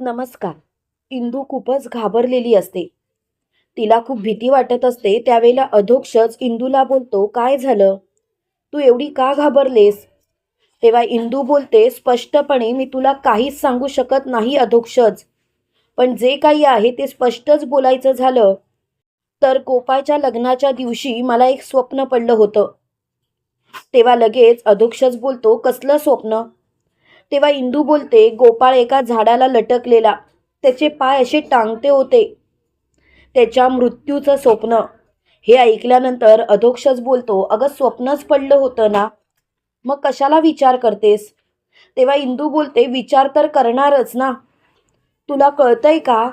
नमस्कार. इंदू खूपच घाबरलेली असते. तिला खूप भीती वाटत असते त्यावेळेला अधोक्षच इंदूला बोलतो काय झालं? तू एवढी का घाबरलेस? तेव्हा इंदू बोलते स्पष्टपणे मी तुला काहीच सांगू शकत नाही अधोक्षज पण जे काही आहे ते स्पष्टच बोलायचं झालं. तर गोपाळच्या लग्नाच्या दिवशी मला एक स्वप्न पडलं होतं. तेव्हा लगेच अधोक्षज बोलतो कसलं स्वप्न? तेव्हा इंदू बोलते गोपाळ एका झाडाला लटकलेला. त्याचे पाय असे टांगते होते. त्याच्या मृत्यूचं स्वप्न. हे ऐकल्यानंतर अधोक्षच बोलतो अगं स्वप्नच पडलं होतं ना. मग कशाला विचार करतेस? तेव्हा इंदू बोलते विचार तर करणारच ना. तुला कळतंय का?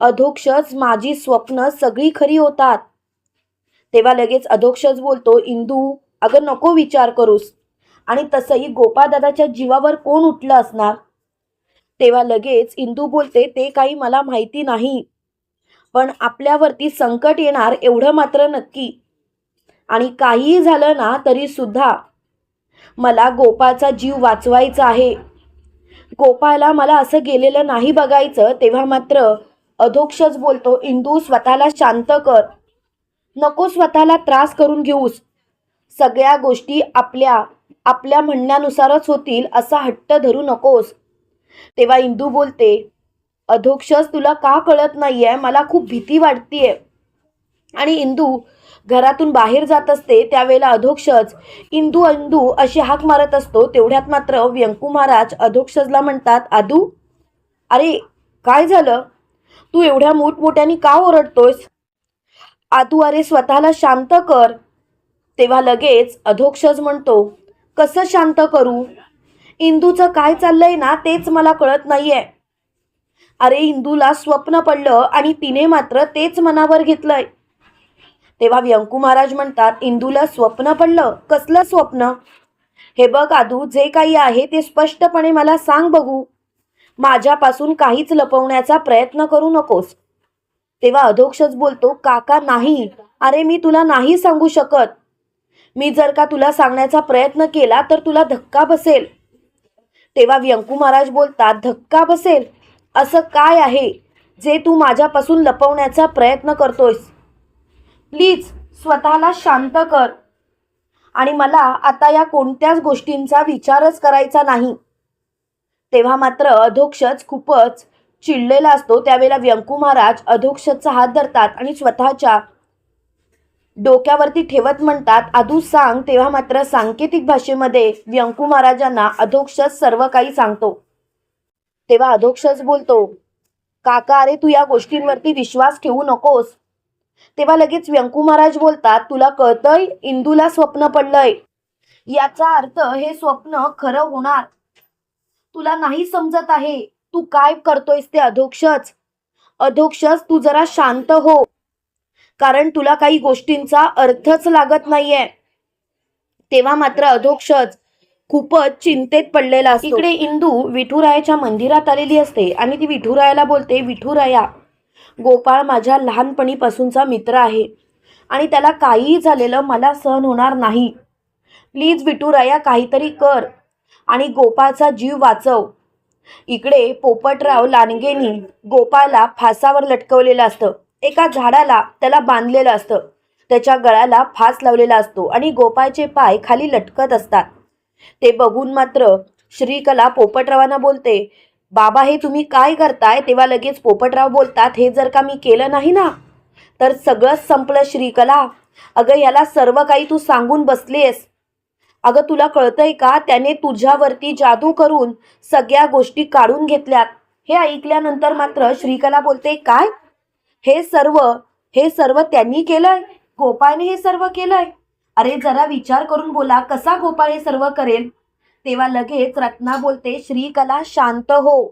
अधोक्षच माझी स्वप्न सगळी खरी होतात. तेव्हा लगेच अधोक्षच बोलतो इंदू अगं नको विचार करूस. आणि तसंही गोपादादाच्या जीवावर कोण उठलं असणार? तेव्हा लगेच इंदू बोलते ते काही मला माहिती नाही. पण आपल्यावरती संकट येणार एवढं मात्र नक्की. आणि काहीही झालं ना तरी सुद्धा मला गोपाचा जीव वाचवायचा आहे. गोपाला मला असं गेलेलं नाही बघायचं तेव्हा मात्र अधोक्षच बोलतो इंदू स्वतःला शांत कर. नको स्वतःला त्रास करून घेऊस. सगळ्या गोष्टी आपल्या आपल्या म्हणण्यानुसारच होतील असा हट्ट धरू नकोस. तेव्हा इंदू बोलते अधोक्षस तुला का कळत नाहीये? मला खूप भीती वाटतीये. आणि इंदू घरातून बाहेर जात असते त्यावेळेला अधोक्षज इंदू इंदू अशी हाक मारत असतो. तेवढ्यात मात्र व्यंकू महाराज अधोक्षजला म्हणतात आदू अरे काय झालं? तू एवढ्या मोठमोठ्याने का ओरडतोयस? आदू अरे स्वतःला शांत कर. तेव्हा लगेच अधोक्षज म्हणतो कसं शांत करू? इंदूचं काय चाललंय ना तेच मला कळत नाहीये. अरे इंदूला स्वप्न पडलं आणि तिने मात्र तेच मनावर घेतलंय. तेव्हा व्यंकू महाराज म्हणतात इंदूला स्वप्न पडलं? कसलं स्वप्न? हे बघ आदू जे काही आहे ते स्पष्टपणे मला सांग बघू. माझ्यापासून काहीच लपवण्याचा प्रयत्न करू नकोस. तेव्हा अधोक्षच बोलतो काका नाही. अरे मी तुला नाही सांगू शकत. मी जर का तुला सांगण्याचा प्रयत्न केला तर तुला धक्का बसेल. तेव्हा व्यंकू महाराज बोलतात धक्का बसेल? असं काय आहे जे तू माझ्यापासून लपवण्याचा प्रयत्न करतोयस? प्लीज स्वतःला शांत कर. आणि मला आता या कोणत्याच गोष्टींचा विचारच करायचा नाही. तेव्हा मात्र अधोक्षच खूपच चिडलेला असतो. त्यावेळेला व्यंकू महाराज अधोक्षचा हात धरतात आणि स्वतःच्या डोक्यावरती ठेवत म्हणतात अधू सांग. तेव्हा मात्र सांकेतिक भाषेमध्ये व्यंकू महाराजांना अधोक्षज सर्व काही सांगतो. तेव्हा अधोक्षज बोलतो काका अरे तू या गोष्टींवरती विश्वास ठेवू नकोस. तेव्हा लगेच व्यंकू महाराज बोलतात तुला कळतंय इंदूला स्वप्न पडलंय. याचा अर्थ हे स्वप्न खरं होणार. तुला नाही समजत आहे. तू काय करतोयस ते अधोक्षच. अधोक्षच तू जरा शांत हो. कारण तुला काही गोष्टींचा अर्थच लागत नाहीये. तेव्हा मात्र अधोक्षज खूपच चिंतेत पडलेला असतो. इकडे इंदू विठुरायाच्या मंदिरात आलेली असते आणि ती विठुरायाला बोलते विठुराया गोपाळ माझ्या लहानपणीपासूनचा मित्र आहे आणि त्याला काहीही झालेलं मला सहन होणार नाही. प्लीज विठुराया काहीतरी कर आणि गोपाळचा जीव वाचव. इकडे पोपटराव लांडगेनी गोपाळला फासावर लटकवलेलं असतं. एका झाडाला त्याला बांधलेलं असतं. त्याच्या गळ्याला फास लावलेला असतो आणि गोपाळचे पाय खाली लटकत असतात. ते बघून मात्र श्रीकला पोपटरावांना बोलते बाबा हे तुम्ही काय करताय? तेव्हा लगेच पोपटराव बोलतात हे जर का मी केलं नाही ना तर सगळंच संपलं श्रीकला. अगं याला सर्व काही तू सांगून बसलीस अगं तुला कळतंय का? त्याने तुझ्यावरती जादू करून सगळ्या गोष्टी काढून घेतल्यात. हे ऐकल्यानंतर मात्र श्रीकला बोलते काय? हे सर्व हे सर्व त्यांनी केलंय? गोपाळने हे सर्व केलंय? अरे जरा विचार करून बोला कसा गोपाळ हे सर्व करेल? तेव्हा लगेच रत्ना बोलते श्रीकला शांत हो.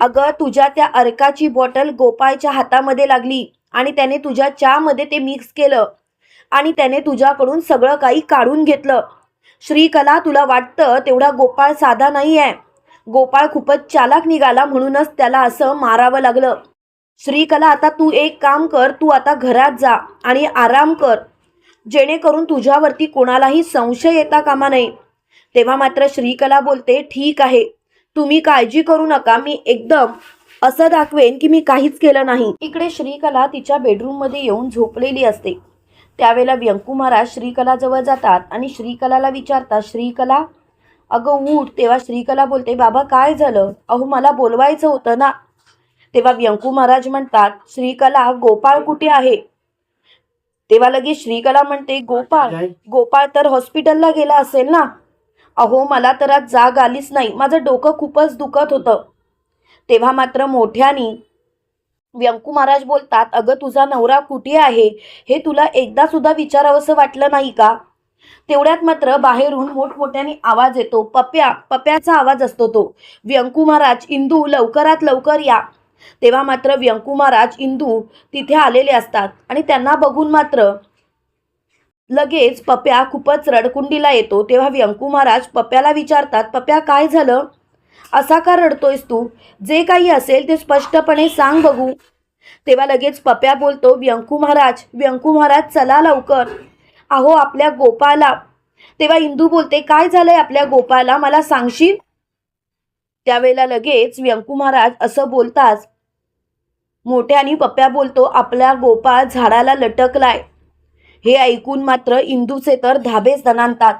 अगं तुझ्या त्या अर्काची बॉटल गोपाळच्या हातामध्ये लागली आणि त्याने तुझ्या चहामध्ये ते मिक्स केलं आणि त्याने तुझ्याकडून सगळं काही काढून घेतलं. श्रीकला तुला वाटतं तेवढा गोपाळ साधा नाही आहे गोपाळ खूपच चालाक निघाला म्हणूनच त्याला असं मारावं लागलं. श्रीकला आता तू एक काम कर तू आता घरात जा आणि आराम कर. जेणेकरून तुझ्यावरती कोणालाही संशय येता कामा नये. तेव्हा मात्र श्रीकला बोलते ठीक आहे. तुम्ही काळजी करू नका. मी एकदम असं दाखवेन की मी काहीच केलं नाही. इकडे श्रीकला तिच्या बेडरूममध्ये येऊन झोपलेली असते. त्यावेळेला व्यंकू महाराज श्रीकलाजवळ जातात आणि श्रीकलाला विचारतात श्रीकला अगं उठ. तेव्हा श्रीकला बोलते बाबा काय झालं? अहो मला बोलवायचं होतं ना. तेव्हा व्यंकू महाराज म्हणतात श्रीकला गोपाळ कुठे आहे? तेव्हा लगेच श्रीकला म्हणते गोपाळ गोपाळ तर हॉस्पिटलला गेला असेल ना? अहो मला तर आज जाग आलीच नाही. माझं डोकं खूपच दुखत होतं. तेव्हा मात्र मोठ्यानी व्यंकू महाराज बोलतात अगं तुझा नवरा कुठे आहे? हे तुला एकदा सुद्धा विचारावंसं वाटलं नाही का? तेवढ्यात मात्र बाहेरून मोठमोठ्याने आवाज येतो. पप्या पप्याचा आवाज असतो तो. व्यंकू महाराज इंदू लवकरात लवकर या. तेव्हा मात्र व्यंकू महाराज इंदू तिथे आलेले असतात आणि त्यांना बघून मात्र लगेच पप्या खूपच रडकुंडीला येतो. तेव्हा व्यंकू महाराज पप्याला विचारतात पप्या काय झालं? असा का रडतोयस तू? जे काही असेल ते स्पष्टपणे सांग बघू. तेव्हा लगेच पप्या बोलतो व्यंकू महाराज व्यंकू महाराज चला लवकर. अहो आपल्या गोपाला. तेव्हा इंदू बोलते काय झालंय आपल्या गोपाला? मला सांगशील? त्यावेळेला लगेच व्यंकू महाराज असं बोलताच मोठ्याने पप्प्या बोलतो आपला गोपाळ झाडाला लटकलाय. हे ऐकून मात्र इंदूचे तर धाबेच दणानतात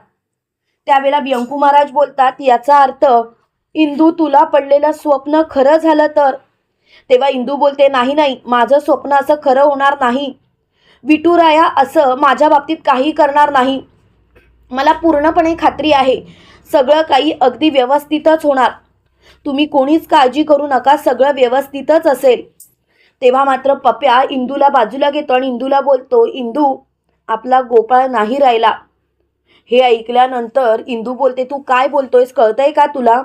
त्यावेळेला व्यंकू महाराज बोलतात याचा अर्थ इंदू तुला पडलेलं स्वप्न खरं झालं तर? तेव्हा इंदू बोलते नाही नाही माझं स्वप्न असं खरं होणार नाही. विटुराया असं माझ्या बाबतीत काही करणार नाही. मला पूर्णपणे खात्री आहे. सगळं काही अगदी व्यवस्थितच होणार. तुम्ही कोणीच काळजी करू नका सगळं व्यवस्थितच असेल. तेव्हा मात्र पप्या इंदूला बाजूला घेतो आणि इंदूला बोलतो इंदू आपला गोपाळ नाही राहिला. हे ऐकल्यानंतर इंदू बोलते तू काय बोलतोयस कळतंय का तुला?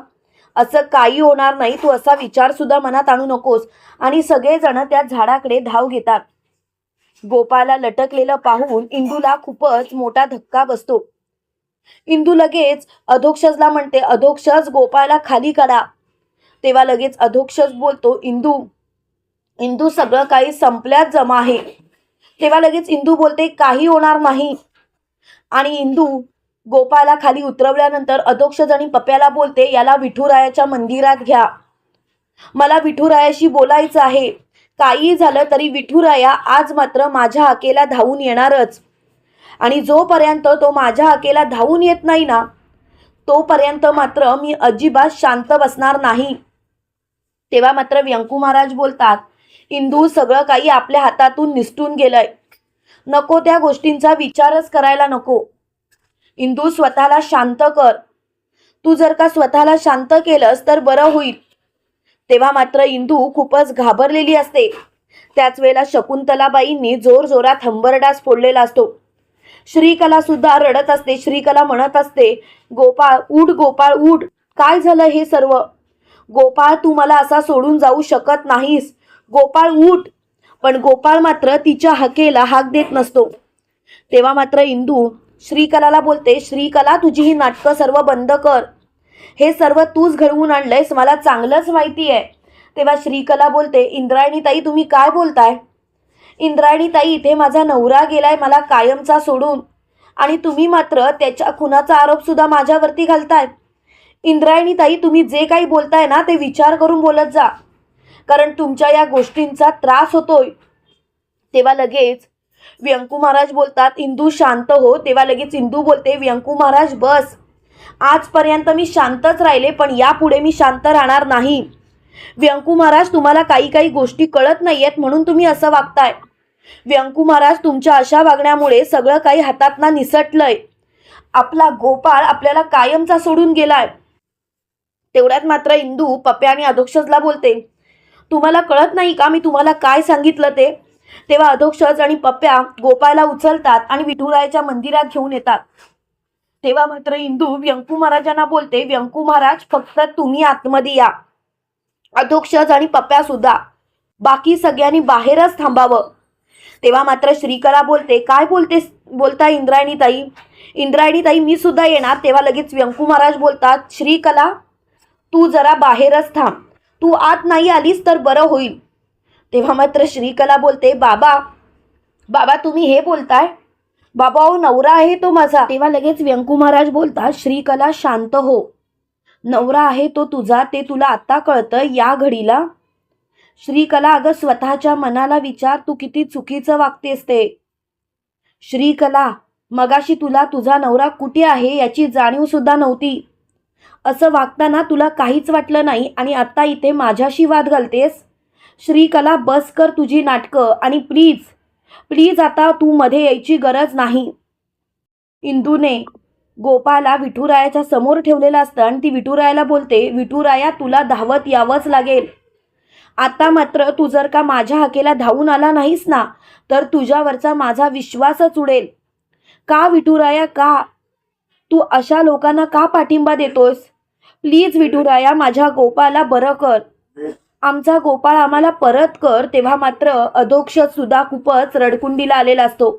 असं काही होणार नाही तू असा विचारसुद्धा मनात आणू नकोस. आणि सगळेजण त्या झाडाकडे धाव घेतात. गोपाळला लटकलेलं पाहून इंदूला खूपच मोठा धक्का बसतो. इंदू लगेच अधोक्षजला म्हणते अधोक्षज गोपाळला खाली करा. तेव्हा लगेच अधोक्षज बोलतो इंदू इंदू सगळं काही संपल्यात जमा आहे. तेव्हा लगेच इंदू बोलते काही होणार नाही. आणि इंदू गोपाला खाली उतरवल्यानंतर अधोक्षज आणि पप्याला बोलते याला विठुरायाच्या मंदिरात घ्या. मला विठुरायाशी बोलायचं आहे. काही झालं तरी विठुराया आज मात्र माझ्या हाकेला धावून येणारच. आणि जोपर्यंत तो माझ्या अकेला धावून येत नाही ना तोपर्यंत मात्र मी अजिबात शांत बसणार नाही. तेव्हा मात्र व्यंकू महाराज बोलतात इंदू सगळं काही आपल्या हातातून निसटून गेलंय. नको त्या गोष्टींचा विचारच करायला नको. इंदू स्वतःला शांत कर. तू जर का स्वतःला शांत केलंस तर बरं होईल. तेव्हा मात्र इंदू खूपच घाबरलेली असते. त्याच वेळेला शकुंतलाबाईंनी जोर जोरात हंबरडास फोडलेला असतो. श्रीकला सुद्धा रडत असते श्रीकला म्हणत असते गोपाळ उठ गोपाळ उठ. काय झालं हे सर्व? गोपाळ तू मला असा सोडून जाऊ शकत नाहीस. गोपाळ उठ. पण गोपाळ मात्र तिच्या हकेला हाक देत नसतो. तेव्हा मात्र इंदू श्रीकलाला बोलते श्रीकला तुझी ही नाटकं सर्व बंद कर. हे सर्व तूच घडवून आणलंयस मला चांगलंच माहिती आहे तेव्हा श्रीकला बोलते इंद्रायणी ताई तुम्ही काय बोलताय? इंद्रायणी ताई इथे माझा नवरा गेलाय मला कायमचा सोडून. आणि तुम्ही मात्र त्याच्या खुनाचा आरोपसुद्धा माझ्यावरती घालताय. इंद्रायणी ताई तुम्ही जे काही बोलताय ना ते विचार करून बोलत जा. कारण तुमच्या या गोष्टींचा त्रास होतोय. तेव्हा लगेच व्यंकू महाराज बोलतात इंदू शांत हो. तेव्हा लगेच इंदू बोलते व्यंकू महाराज बस. आजपर्यंत मी शांतच राहिले पण यापुढे मी शांत राहणार नाही. व्यंकू महाराज तुम्हाला काही काही गोष्टी कळत नाहीयेत म्हणून तुम्ही असं वागताय. व्यंकू महाराज तुमच्या अशा वागण्यामुळे सगळं काही हातातना निसटलंय. आपला गोपाळ आपल्याला कायमचा सोडून गेलाय. तेवढ्यात मात्र इंदू पप्या आणि अधोक्षजला बोलते तुम्हाला कळत नाही का मी तुम्हाला काय सांगितलं ते? तेव्हा अधोक्षज आणि पप्या गोपाळला उचलतात आणि विठुरायाच्या मंदिरात घेऊन येतात. तेव्हा मात्र इंदू व्यंकू महाराजांना बोलते व्यंकू महाराज फक्त तुम्ही आतमध्ये या. अधोक्षज आणि पप्प्या सुद्धा. बाकी सगळ्यांनी बाहेरच थांबावं. तेव्हा मात्र श्रीकला बोलते काय बोलते बोलता इंद्रायणी ताई. इंद्रायणी ताई मी सुद्धा येणार. तेव्हा लगेच व्यंकू महाराज बोलतात श्रीकला तू जरा बाहेरच थांब. तू आत नाही आलीस तर बरं होईल. तेव्हा मात्र श्रीकला बोलते बाबा बाबा तुम्ही हे बोलताय? बाबा ओ नवरा आहे तो माझा. तेव्हा लगेच व्यंकू महाराज बोलतात श्रीकला शांत हो. नवरा आहे तो तुझा ते तुला आत्ता कळतं या घडीला. श्रीकला अगं स्वतःच्या मनाला विचार तू किती चुकीचं वागतेस ते. श्रीकला मगाशी तुला तुझा नवरा कुठे आहे याची जाणीव सुद्धा नव्हती. असं वागताना तुला काहीच वाटलं नाही आणि आत्ता इथे माझ्याशी वाद घालतेस? श्रीकला बस कर तुझी नाटकं आणि प्लीज प्लीज आता तू मध्ये यायची गरज नाही. इंदूने गोपाला विठुरायाच्या समोर ठेवलेलं असतं आणि ती विठुरायाला बोलते विठुराया तुला धावत यावंच लागेल. आता मात्र तू जर का माझ्या हाकेला धावून आला नाहीस ना तर तुझ्यावरचा माझा विश्वासच उडेल. का विठुराया का? तू अशा लोकांना का पाठिंबा देतोस प्लीज विठुराया माझ्या गोपाला बरं कर. आमचा गोपाळ आम्हाला परत कर तेव्हा मात्र अधोक्ष सुद्धा खूपच रडकुंडीला आलेला असतो.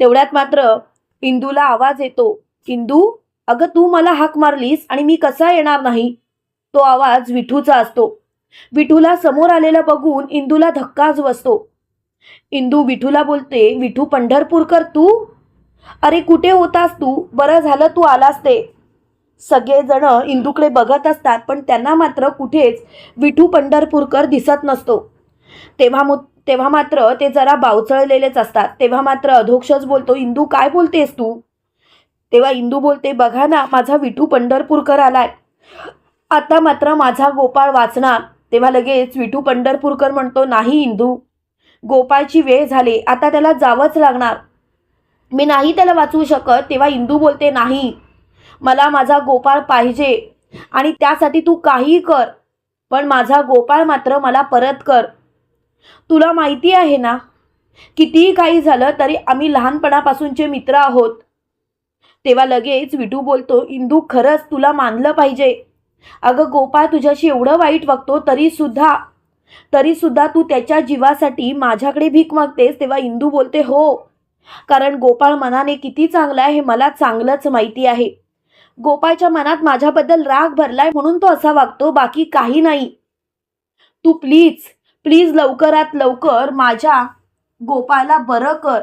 तेवढ्यात मात्र इंदूला आवाज येतो. इंदू अगं तू मला हाक मारलीस आणि मी कसा येणार नाही? तो आवाज विठूचा असतो. विठूला समोर आलेलं बघून इंदूला धक्काच बसतो इंदू विठूला बोलते विठू पंढरपूरकर तू? अरे कुठे होतास तू? बरं झालं तू आलास ते. सगळेजण इंदूकडे बघत असतात पण त्यांना मात्र कुठेच विठू पंढरपूरकर दिसत नसतो. तेव्हा मु तेव्हा मात्र ते जरा बावचळलेलेच असतात. तेव्हा मात्र अधोक्षच बोलतो इंदू काय बोलतेस तू? तेव्हा इंदू बोलते बघा ना माझा विठू पंढरपूरकर आलाय. आता मात्र माझा गोपाळ वाचणार. तेव्हा लगेच विठू पंढरपूरकर म्हणतो नाही इंदू गोपाळची वेळ झाली आता त्याला जावंच लागणार. मी नाही त्याला वाचवू शकत. तेव्हा इंदू बोलते नाही मला माझा गोपाळ पाहिजे आणि त्यासाठी तू काहीही कर पण माझा गोपाळ मात्र मला परत कर. तुला माहिती आहे ना कितीही काही झालं तरी आम्ही लहानपणापासूनचे मित्र आहोत. तेव्हा लगेच विटू बोलतो इंदू खरंच तुला मानलं पाहिजे. अगं गोपाळ तुझ्याशी एवढं वाईट वागतो तरीसुद्धा तरीसुद्धा तू त्याच्या जीवासाठी माझ्याकडे भीक मागतेस. तेव्हा इंदू बोलते हो कारण गोपाळ मनाने किती चांगला आहे हे मला चांगलंच माहिती आहे. गोपाळच्या मनात माझ्याबद्दल राग भरलाय म्हणून तो असा वागतो बाकी काही नाही. तू प्लीज प्लीज लवकरात लवकर माझ्या गोपाळला बरं कर.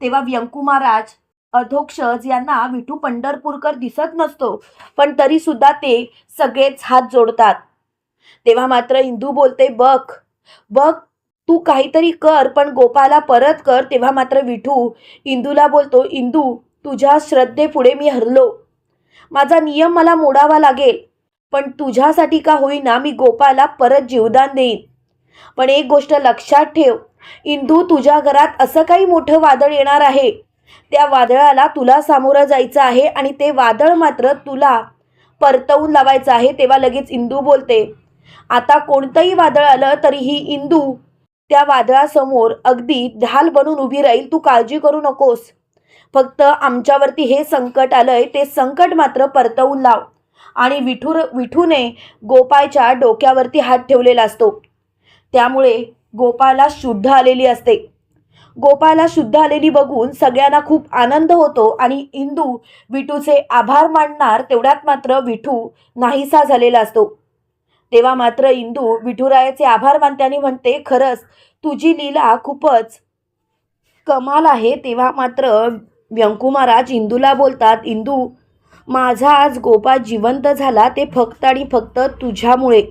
तेव्हा व्यंकू महाराज अधोक्षज यांना विठू पंढरपूरकर दिसत नसतो. पण तरी सुद्धा ते सगळेच हात जोडतात. तेव्हा मात्र इंदू बोलते बघ बघ तू काहीतरी कर पण गोपाला परत कर. तेव्हा मात्र विठू इंदूला बोलतो इंदू तुझ्या श्रद्धेपुढे मी हरलो. माझा नियम मला मोडावा लागेल पण तुझ्यासाठी का होईना मी गोपाला परत जीवदान देईन. पण एक गोष्ट लक्षात ठेव इंदू तुझ्या घरात असं काही मोठं वादळ येणार आहे. त्या वादळाला तुला सामोरं जायचं आहे आणि ते वादळ मात्र तुला परतवून लावायचं आहे तेव्हा लगेच इंदू बोलते. आता कोणतंही वादळ आलं तरीही इंदू त्या वादळासमोर अगदी ढाल बनून उभी राहील तू काळजी करू नकोस. फक्त आमच्यावरती हे संकट आलंय ते संकट मात्र परतवून लाव. आणि विठूर विठूने गोपाळच्या डोक्यावरती हात ठेवलेला असतो. त्यामुळे गोपाळला शुद्ध आलेली असते. गोपाळला शुद्ध आलेली बघून सगळ्यांना खूप आनंद होतो आणि इंदू विठूचे आभार मानणार तेवढ्यात मात्र विठू नाहीसा झालेला असतो. तेव्हा मात्र इंदू विठुरायाचे आभार मानते आणि म्हणते खरंच तुझी लीला खूपच कमाल आहे. तेव्हा मात्र व्यंकुमाराज इंदूला बोलतात इंदू माझा आज गोपाळ जिवंत झाला ते फक्त आणि फक्त तुझ्यामुळे.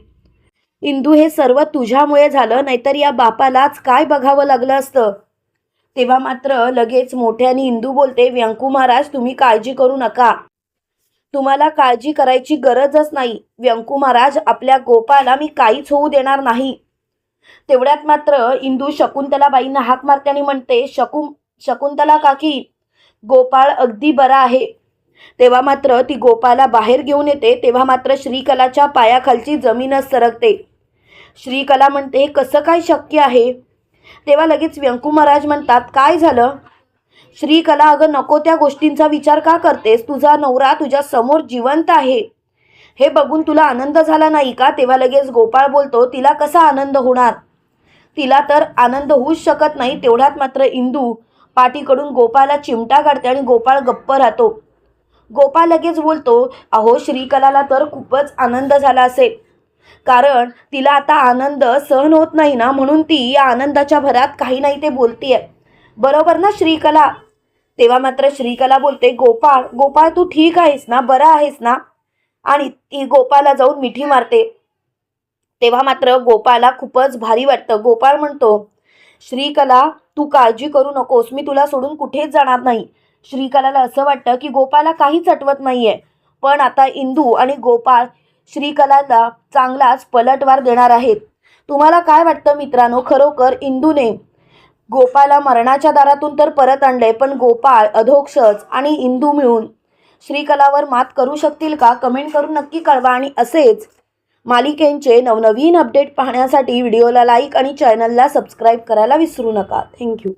इंदू हे सर्व तुझ्यामुळे झालं नाहीतर या बापालाच काय बघावं लागलं असतं? तेव्हा मात्र लगेच मोठ्याने इंदू बोलते व्यंकू महाराज तुम्ही काळजी करू नका. तुम्हाला काळजी करायची गरजच नाही. व्यंकू महाराज आपल्या गोपाला मी काहीच होऊ देणार नाही. तेवढ्यात मात्र इंदू शकुंतलाबाईंना हाक मारते आणि म्हणते शकु शकुंतला काकी गोपाळ अगदी बरा आहे. तेव्हा मात्र ती गोपाला बाहेर घेऊन येते तेव्हा मात्र श्रीकलाच्या पायाखालची जमीनच सरकते. श्रीकला म्हणते "हे कसं काय शक्य आहे? तेव्हा लगेच व्यंकू महाराज म्हणतात काय झालं? श्रीकला अगं नको त्या गोष्टींचा विचार का करतेस? तुझा नवरा तुझ्या समोर जिवंत आहे. हे बघून तुला आनंद झाला नाही का? तेव्हा लगेच गोपाळ बोलतो तिला कसा आनंद होणार? तिला तर आनंद होऊच शकत नाही तेवढ्यात मात्र इंदू पाठीकडून गोपाळला चिमटा काढते आणि गोपाळ गप्प राहतो. गोपाळ लगेच बोलतो अहो श्रीकलाला तर खूपच आनंद झाला असेल. कारण तिला आता आनंद सहन होत नाही ना म्हणून ती या आनंदाच्या भरात काही नाही ते बोलतीये. बरोबर ना श्रीकला? तेव्हा मात्र श्रीकला बोलते गोपाळ गोपाळ तू ठीक आहेस ना बरा आहेस ना? आणि ती गोपाला जाऊन मिठी मारते. तेव्हा मात्र गोपाळला खूपच भारी वाटतं. गोपाळ म्हणतो श्रीकला तू काळजी करू नकोस मी तुला सोडून कुठेच जाणार नाही. श्रीकलाला असं वाटतं की गोपाळला काहीच आठवत नाहीये. पण आता इंदू आणि गोपाळ श्रीकलाला चांगलाच पलटवार देणार आहेत. तुम्हाला काय वाटतं मित्रांनो? खरोखर इंदूने गोपाला मरणाच्या दारातून तर परत आणले पण गोपाळ अधोक्षज आणि इंदू मिळून श्रीकलावर मात करू शकतील का? कमेंट करून नक्की कळवा आणि असेच मालिकेंचे नवनवीन अपडेट पाहण्यासाठी व्हिडिओला लाईक आणि चॅनलला सबस्क्राईब करायला विसरू नका. थँक्यू.